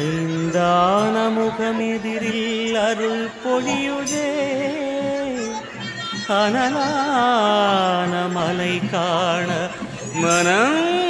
ஐந்தான முகமெதிரில் அருள் பொழியுதே அனலான மலை காண மனம்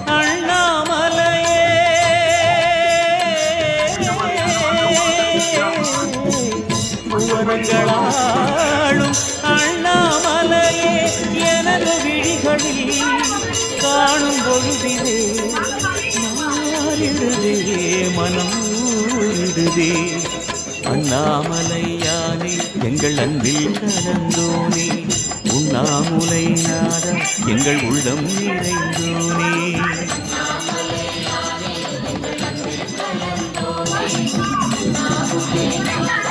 புவனங்களாளும் அண்ணாமலையே எனது விழிகளில் காணும் பொழுதிலே மாறிடுதே மனம் ஊறிடுதே அண்ணாமலையானே எங்கள் அன்பில் கலந்தோனே உண்ணாமுலை நாதா எங்கள் உள்ளம் நிறைந்தோனே Thank you.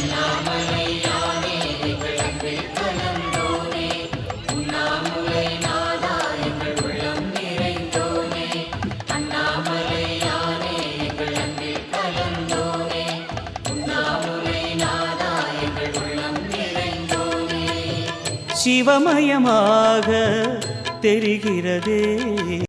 சிவமயமாக தெரிகிறதே.